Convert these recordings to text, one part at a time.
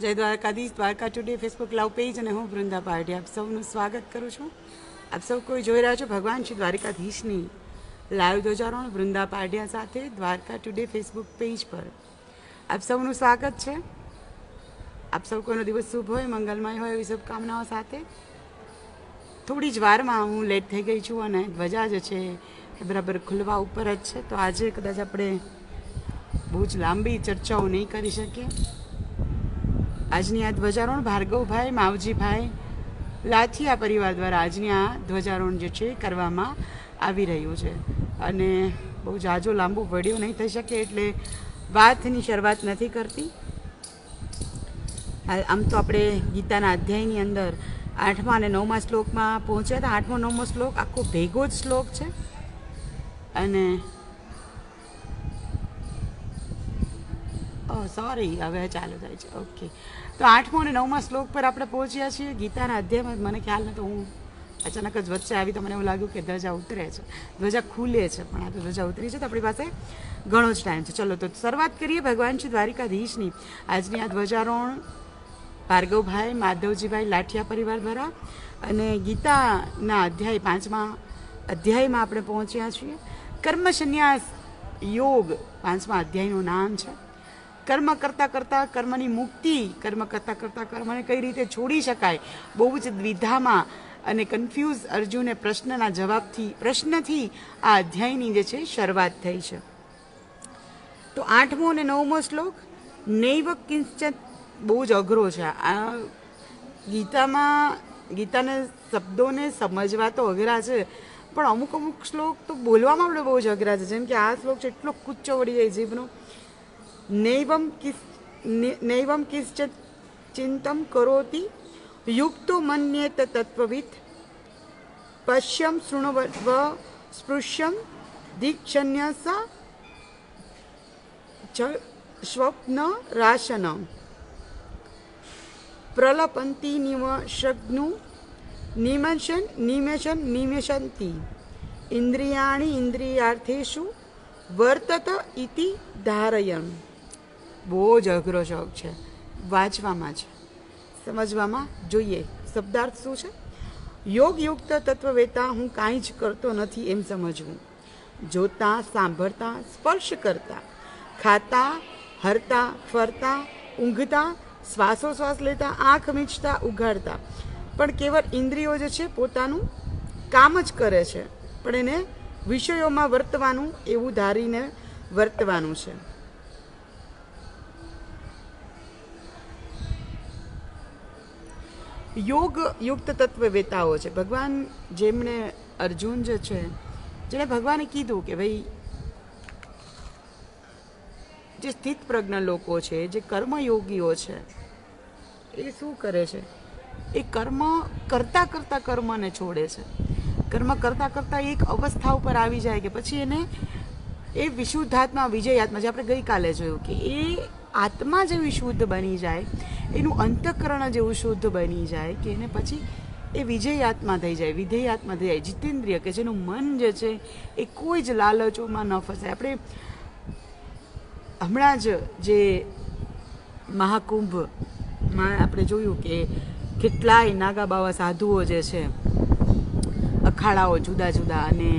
જય Dwarkadhish, Dwarka today, Facebook live page અને હું વૃંદા પાર્ટી આપ સૌનું સ્વાગત કરું છું. આપ સૌ કોઈ જોઈ રહ્યા છો ભગવાન શ્રી દ્વારકાધીશની લાઈવ ધ્વજારોહણ વૃંદા પાડિયા સાથે દ્વારકા ટુડે ફેસબુક પેજ પર. આપ સૌનું સ્વાગત છે. આપ સૌ કોઈનો દિવસ શુભ હોય, મંગલમય હોય એવી શુભકામનાઓ સાથે. થોડી જ વારમાં હું લેટ થઈ ગઈ છું અને ધ્વજા જે છે એ બરાબર ખુલવા ઉપર જ છે. તો આજે કદાચ આપણે બહુ જ લાંબી ચર્ચાઓ નહીં કરી શકીએ. આજની આ ધ્વજારોહણ ભાર્ગવભાઈ, માવજીભાઈ લાઠિયા પરિવાર દ્વારા આજની આ ધ્વજારોહણ જે છે કરવામાં આવી રહ્યું છે. અને બહુ જાજો લાંબુ વીડિયો નહીં થઈ શકે એટલે વાતની શરૂઆત નથી કરતી. આમ તો આપણે ગીતાના અધ્યાયની અંદર આઠમા અને નવમા શ્લોકમાં પહોંચ્યા હતા. આઠમો, નવમો શ્લોક આખો ભેગો જ શ્લોક છે. અને સોરી હવે ચાલુ થાય છે. ઓકે તો આઠમો અને નવમા શ્લોક પર આપણે પહોંચ્યા છીએ. ગીતાના અધ્યાયમાં મને ખ્યાલ નતો, હું અચાનક જ વચ્ચે આવી તો મને એવું લાગ્યું કે ધ્વજા ઉતરે છે. ધ્વજા ખુલે છે, પણ આ તો ધ્વજા ઉતરી છે તો આપણી પાસે ઘણો જ ટાઈમ છે. ચલો, તો શરૂઆત કરીએ ભગવાન શ્રી દ્વારિકાધીશની. આજની આ ધ્વજારોહણ ભાર્ગવભાઈ, માધવજીભાઈ લાઠિયા પરિવાર દ્વારા અને ગીતાના અધ્યાય પાંચમા અધ્યાયમાં આપણે પહોંચ્યા છીએ. કર્મ સંન્યાસ યોગ પાંચમા અધ્યાયનું નામ છે. કર્મ કરતાં કરતાં કર્મની મુક્તિ, કર્મ કરતાં કરતાં કર્મને કઈ રીતે છોડી શકાય, બહુ જ દ્વિધામાં અને કન્ફ્યુઝ અર્જુને પ્રશ્નના જવાબથી, પ્રશ્નથી આ અધ્યાયની જે છે શરૂઆત થઈ છે. તો આઠમો અને નવમો શ્લોક, નૈવ કિંચન બહુ જ અઘરો છે. આ ગીતામાં, ગીતાને શબ્દોને સમજવા તો અઘરા છે, પણ અમુક અમુક શ્લોક તો બોલવામાં આપણે બહુ જ અઘરા છે. જેમ કે આ શ્લોક છે, એટલો કૂચો વળી જાય જીભનો. નૈવમ કિસ નૈવમ કિશ્ચિત ચિંતમ કરોતિ યુક્તો મન્યેત તત્વવિદ પશ્યમ શૃણવ સ્પૃશ્યમ દીક્ષન્યસ સ્વપ્ન રાશન પ્રલપંતી નિમશગ્નુ નિમશન નિમેશન નિમેશંતિ ઇન્દ્રિયાણી ઇન્દ્રિયાર્થેષુ વર્તત ઇતિ ધારયન બહુ જ અઘરો શોખ છે. વાંચવામાં છે સમજવામાં જોઈએ. શબ્દાર્થ શું છે? યોગયુક્ત તત્વવેતા હું કાંઈ જ કરતો નથી એમ સમજવું. જોતા, સાંભળતા, સ્પર્શ કરતા. ખાતા, હરતા, ફરતા, ઊંઘતા, શ્વાસોશ્વાસ લેતા, આંખ મીંચતા, ઉઘાડતા. પણ કેવળ ઇન્દ્રિયો જે છે, પોતાનું કામ જ કરે છે. પણ એને વિષયોમાં વર્તવાનું એવું ધારીને વર્તવાનું છે. યોગ યુક્ત તત્વવેતાઓ છે. ભગવાન જેમણે અર્જુન જે છે, જેણે ભગવાને કીધું કે ભાઈ, જે સ્થિત પ્રજ્ઞ લોકો છે, જે કર્મયોગીઓ છે, એ શું કરે છે? એ કર્મ કરતા કરતા કર્મને છોડે છે. કર્મ કરતા કરતા એક અવસ્થા ઉપર આવી જાય કે પછી એને એ વિશુદ્ધાત્મા વિજય આત્મા જે આપણે ગઈકાલે જોયું કે એ આત્મા જે વિશુદ્ધ બની જાય એનું અંતઃકરણ જ એવું શુદ્ધ બની જાય કે એને પછી એ વિજય આત્મા થઈ જાય વિધેય આત્મા થઈ જાય, જીતેન્દ્રિય કે જેનું મન જે છે એ કોઈ જ લાલચોમાં ન ફસાય. આપણે હમણાં જ જે મહાકુંભમાં આપણે જોયું કે કેટલાય નાગા બાવા સાધુઓ જે છે, અખાડાઓ જુદા જુદા અને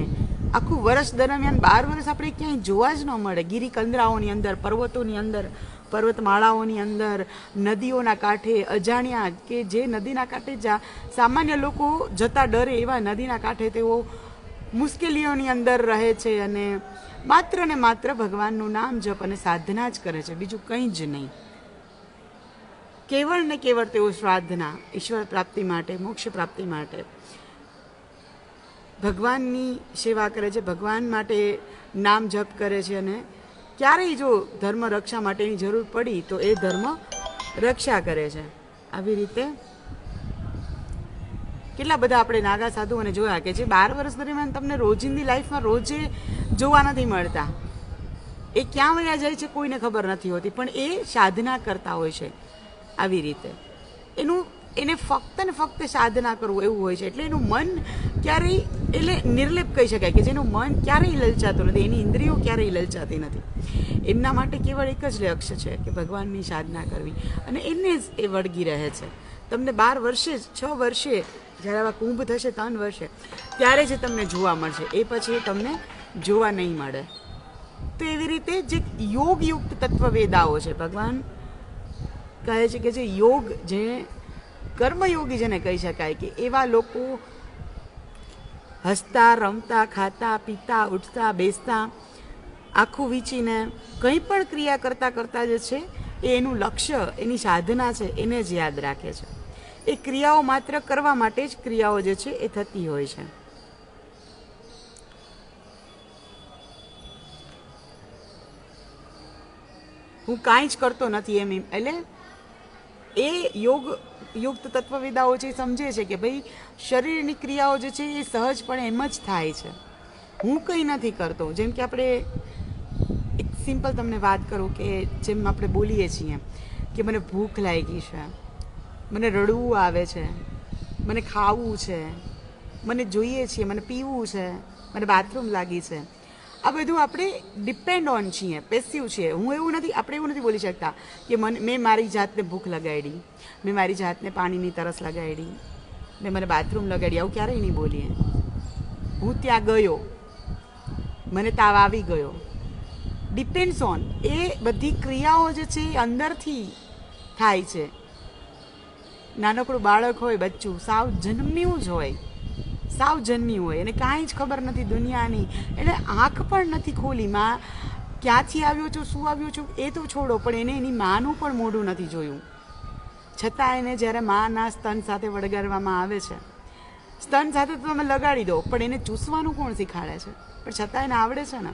આખું વર્ષ દરમિયાન બાર વર્ષ આપણે ક્યાંય જોવા જ ન મળે. ગિરિકંદરાઓની અંદર, પર્વતોની અંદર પર્વતમાળાઓની અંદર, નદીઓના કાંઠે અજાણ્યા કે જે નદીના કાંઠે જા, સામાન્ય લોકો જતા ડરે એવા નદીના કાંઠે તેઓ મુશ્કેલીઓની અંદર રહે છે અને માત્ર ને માત્ર ભગવાનનું નામ જપ અને સાધના જ કરે છે. બીજું કંઈ જ નહીં. કેવળ ને કેવળ તેઓ શ્રાદ્ધના ઈશ્વર પ્રાપ્તિ માટે, મોક્ષ પ્રાપ્તિ માટે ભગવાનની સેવા કરે છે. ભગવાન માટે નામ જપ કરે છે અને ક્યારેય જો ધર્મ રક્ષા માટેની જરૂર પડી તો એ ધર્મ રક્ષા કરે છે. આવી રીતે કેટલા બધા આપણે નાગા સાધુઓને જોયા કે જે બાર વર્ષ દરમિયાન તમને રોજિંદી લાઈફમાં રોજે જોવા નથી મળતા. એ ક્યાં વયા જાય છે કોઈને ખબર નથી હોતી, પણ એ સાધના કરતા હોય છે. આવી રીતે. એનું એને ફક્ત ને ફક્ત સાધના કરવું એવું હોય છે. એટલે એનું મન ક્યારેય, એટલે નિર્લેપ કહી શકાય કે જેનું મન ક્યારેય લલચાતું નથી. એની ઇન્દ્રિયો ક્યારેય લલચાતી નથી. એમના માટે કેવળ એક જ લક્ષ્ય છે કે ભગવાનની સાધના કરવી. અને એને જ એ વળગી રહે છે. તમને બાર વર્ષે જ છ વર્ષે, જ્યારે આવા કુંભ થશે, ત્રણ વર્ષે, ત્યારે જ તમને જોવા મળશે. એ પછી તમને જોવા નહીં મળે. તો એવી રીતે જે યોગયુક્ત તત્વવેદાઓ છે, ભગવાન કહે છે કે જે યોગ જે કર્મયોગી જેને કહી શકાય કે એવા લોકો હસતા, રમતા, ખાતા, પીતા, ઉઠતા, બેસતા, આખું વીંચીને કંઈ પણ ક્રિયા કરતાં કરતાં જે છે, એ એનું લક્ષ્ય, એની સાધના છે, એને જ યાદ રાખે છે. એ ક્રિયાઓ માત્ર કરવા માટે જ ક્રિયાઓ જે છે, એ થતી હોય છે. હું કાંઈ જ કરતો નથી એમ એમ. એટલે એ યોગ યુક્ત તત્વવિદાઓ છે એ સમજે છે કે ભાઈ શરીરની ક્રિયાઓ જે છે એ સહજપણે એમ જ થાય છે. હું કંઈ નથી કરતો. જેમ કે આપણે એક સિમ્પલ તમને વાત કરું કે જેમ આપણે બોલીએ છીએ કે મને ભૂખ લાગી છે, મને રડવું આવે છે, મને ખાવું છે, મને જોઈએ છીએ, મને પીવું છે, મને બાથરૂમ લાગી છે. આ બધું આપણે ડિપેન્ડ ઓન છીએ પેસિવ છીએ. હું એવું નથી, આપણે એવું નથી બોલી શકતા કે મને, મેં મારી જાતને ભૂખ લગાડી, મેં મારી જાતને પાણીની તરસ લગાડી, મેં મને બાથરૂમ લગાડી, આવું ક્યારેય નહીં બોલીએ. હું ત્યાં ગયો, મને તાવ આવી ગયો. ડિપેન્ડ્સ ઓન એ બધી ક્રિયાઓ જે છે એ અંદરથી થાય છે. નાનકડું બાળક હોય, બચ્ચું, સાવ જન્મ્યું જ હોય. સાવ જન્મી હોય એને કાંઈ જ ખબર નથી દુનિયાની. એટલે આંખ પણ નથી ખોલી માં. ક્યાંથી આવ્યો છું, શું આવ્યો છું, એ તો છોડો, પણ એને એની માનું પણ મોઢું નથી જોયું. છતાં એને જ્યારે માના સ્તન સાથે વળગાડવામાં આવે છે. સ્તન સાથે તો તમે લગાડી દો, પણ એને ચૂસવાનું કોણ શીખાડે છે? પણ છતાં એને આવડે છે ને.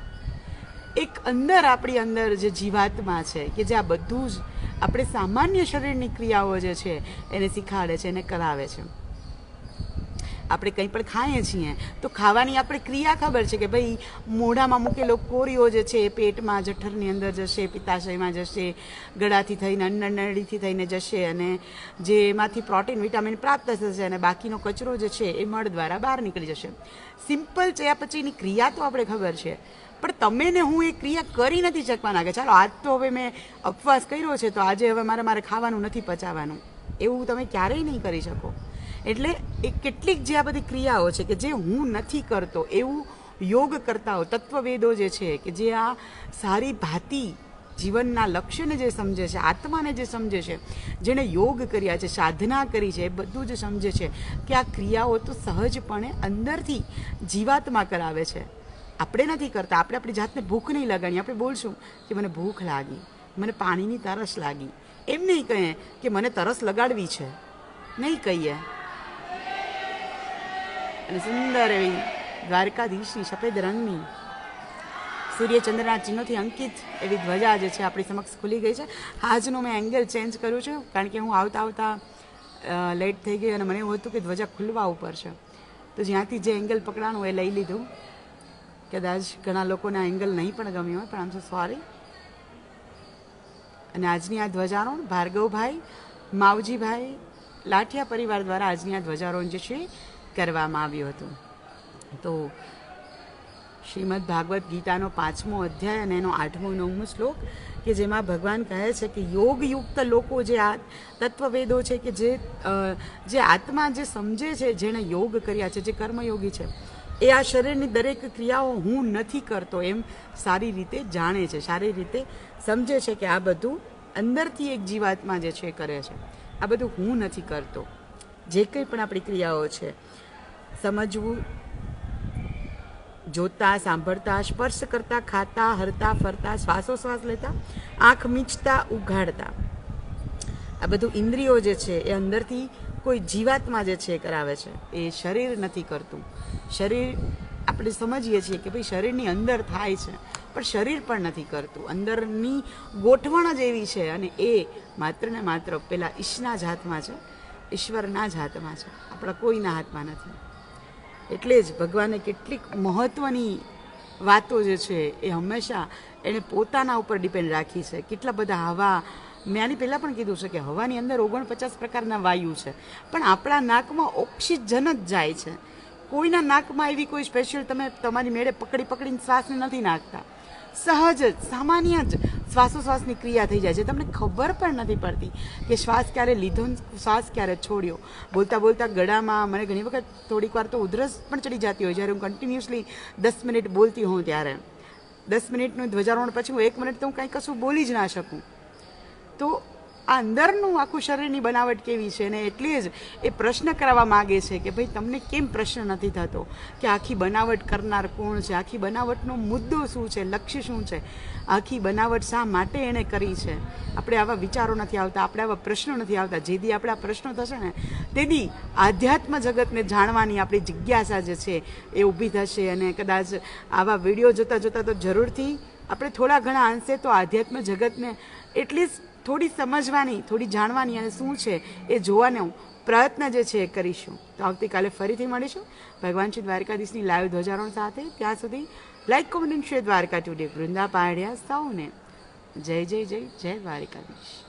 એક અંદર આપણી અંદર જે જીવાતમાં છે, કે જે આ બધું જ આપણે સામાન્ય શરીરની ક્રિયાઓ જે છે, એને શીખાડે છે, એને કરાવે છે. આપણે કંઈ પણ ખાઈએ છીએ, તો ખાવાની આપણે ક્રિયા ખબર છે કે ભાઈ મોઢામાં મૂકેલો કોરીઓ જે છે એ પેટમાં જઠરની અંદર જશે, પિત્તાશયમાં જશે, ગળાથી થઈને અન્નનળીથી થઈને જશે અને જે એમાંથી પ્રોટીન, વિટામિન પ્રાપ્ત થશે અને બાકીનો કચરો જે છે એ મળ દ્વારા બહાર નીકળી જશે. સિમ્પલ ચયાપચયની ક્રિયા તો આપણે ખબર છે. પણ તમે ને હું એ ક્રિયા કરી નથી શકવાના કે ચાલો, આજ તો હવે મેં અપવાસ કર્યો છે, તો આજે હવે મારે મારે ખાવાનું નથી પચાવવાનું. એવું તમે ક્યારેય નહીં કરી શકો. એટલે એ કેટલીક જે આ બધી ક્રિયાઓ છે કે જે હું નથી કરતો, એવું યોગ કરતાઓ તત્વવેદો જે છે કે જે આ સારી ભાતી જીવનના લક્ષ્યને જે સમજે છે, આત્માને જે સમજે છે, જેણે યોગ કર્યા છે, સાધના કરી છે, એ બધું જ સમજે છે કે આ ક્રિયાઓ તો સહજપણે અંદરથી જીવાત્મા કરાવે છે. આપણે નથી કરતા, આપણે આપણી જાતને ભૂખ નહીં લગાડી આપણે બોલશું કે મને ભૂખ લાગી, મને પાણીની તરસ લાગી. એમ નહીં કહીએ કે મને તરસ લગાડવી છે. નહીં કહીએ. અને સુંદર એવી દ્વારકાધીશની સફેદ રંગની સૂર્યચંદ્રના ચિહ્નોથી અંકિત એવી ધ્વજા જે છે આપણી સમક્ષ ખુલી ગઈ છે. આજનો મેં એંગલ ચેન્જ કર્યું છે કારણ કે હું આવતા આવતા લેટ થઈ ગઈ અને મને એવું હતું કે ધ્વજા ખુલવા ઉપર છે. તો જ્યાંથી જે એંગલ પકડાણું એ લઈ લીધું. કદાચ ઘણા લોકોને આ એંગલ નહીં પણ ગમ્યું હોય, પણ આમ સો સોરી અને આજની આ ધ્વજારોહણ ભાર્ગવભાઈ, માવજીભાઈ, લાઠિયા પરિવાર દ્વારા આજની આ ધ્વજારોહણ જે છે કરવામાં આવ્યું હતું. તો શ્રીમદ ભાગવત ગીતાનો પાંચમો અધ્યાય અને એનો આઠમો નવમો શ્લોક, કે જેમાં ભગવાન કહે છે કે યોગયુક્ત લોકો જે આ તત્વવેદો છે કે જે જે આત્મા જે સમજે છે, જેણે યોગ કર્યા છે, જે કર્મયોગી છે, એ આ શરીરની દરેક ક્રિયાઓ હું નથી કરતો એમ સારી રીતે જાણે છે, સારી રીતે સમજે છે કે આ બધું અંદરથી એક જીવાત્મા જે છે કરે છે. આ બધું હું નથી કરતો. જે કંઈ પણ આપણી ક્રિયાઓ છે સમજવું, જોતા, સાંભળતા, સ્પર્શ કરતા, ખાતા, હરતા, ફરતા, શ્વાસોશ્વાસ લેતા, આંખ મીંચતા, ઉઘાડતા. આ બધું ઇન્દ્રિયો જે છે એ અંદરથી કોઈ જીવાત્મા જે છે કરાવે છે. એ શરીર નથી કરતું. શરીર, આપણે સમજીએ છીએ કે ભાઈ શરીરની અંદર થાય છે, પણ શરીર પણ નથી કરતું. અંદરની ગોઠવણ જ એવી છે અને એ માત્ર ને માત્ર પેલા ઈશના જ હાથમાં છે, ઈશ્વરના જ હાથમાં છે. આપણા કોઈના હાથમાં નથી. એટલે જ ભગવાને કેટલીક મહત્ત્વની વાતો જે છે એ હંમેશા એણે પોતાના ઉપર ડિપેન્ડ રાખી છે. કેટલા બધા હવા, મેં આની પહેલાં પણ કીધું છે કે હવાની અંદર ઓગણપચાસ પ્રકારના વાયુ છે. પણ આપણા નાકમાં ઓક્સિજન જ જાય છે. કોઈના નાકમાં એવી કોઈ સ્પેશિયલ તમે તમારી મેળે પકડી પકડીને શ્વાસને નથી નાખતા. સહજ જ, સામાન્ય જ શ્વાસોશ્વાસની ક્રિયા થઈ જાય છે. તમને ખબર પણ નથી પડતી કે શ્વાસ ક્યારે લીધો શ્વાસ ક્યારે છોડ્યો. બોલતા બોલતા ગળામાં મને ઘણી વખત થોડીક વાર તો ઉધરસ પણ ચડી જતી હોય જ્યારે હું કન્ટિન્યુઅસલી દસ મિનિટ બોલતી હોઉં ત્યારે. દસ મિનિટનું ધ્વજારોહણ પછી હું એક મિનિટ તો હું કાંઈ કશું બોલી જ ના શકું. તો આ અંદરનું આખું શરીરની બનાવટ કેવી છે અને એટલે જ એ પ્રશ્ન કરવા માગે છે કે ભાઈ, તમને કેમ પ્રશ્ન નથી થતો કે આખી બનાવટ કરનાર કોણ છે? આખી બનાવટનો મુદ્દો શું છે? લક્ષ્ય શું છે? આખી બનાવટ શા માટે એણે કરી છે? આપણે આવા વિચારો નથી આવતા, આપણે આવા પ્રશ્નો નથી આવતા. જેથી આપણે આ પ્રશ્નો થશે ને, તેથી આધ્યાત્મ જગતને જાણવાની આપણી જિજ્ઞાસા જે છે એ ઊભી થશે અને કદાચ આવા વીડિયો જોતાં જોતાં તો જરૂરથી આપણે થોડા ઘણા અંશે તો આધ્યાત્મ જગતને એટલીસ્ટ થોડી સમજવાની, થોડી જાણવાની અને શું છે એ જોવાનો પ્રયત્ન જે છે એ કરીશું. તો આવતીકાલે ફરીથી મળીશું. ભગવાન શ્રી દ્વારકાધીશની લાઈવ ધ્વજારોહણ સાથે ત્યાં સુધી like, comment share Dwarka today Vrinda પાડ્યા સૌને. જય જય જય જય દ્વારકાધીશ.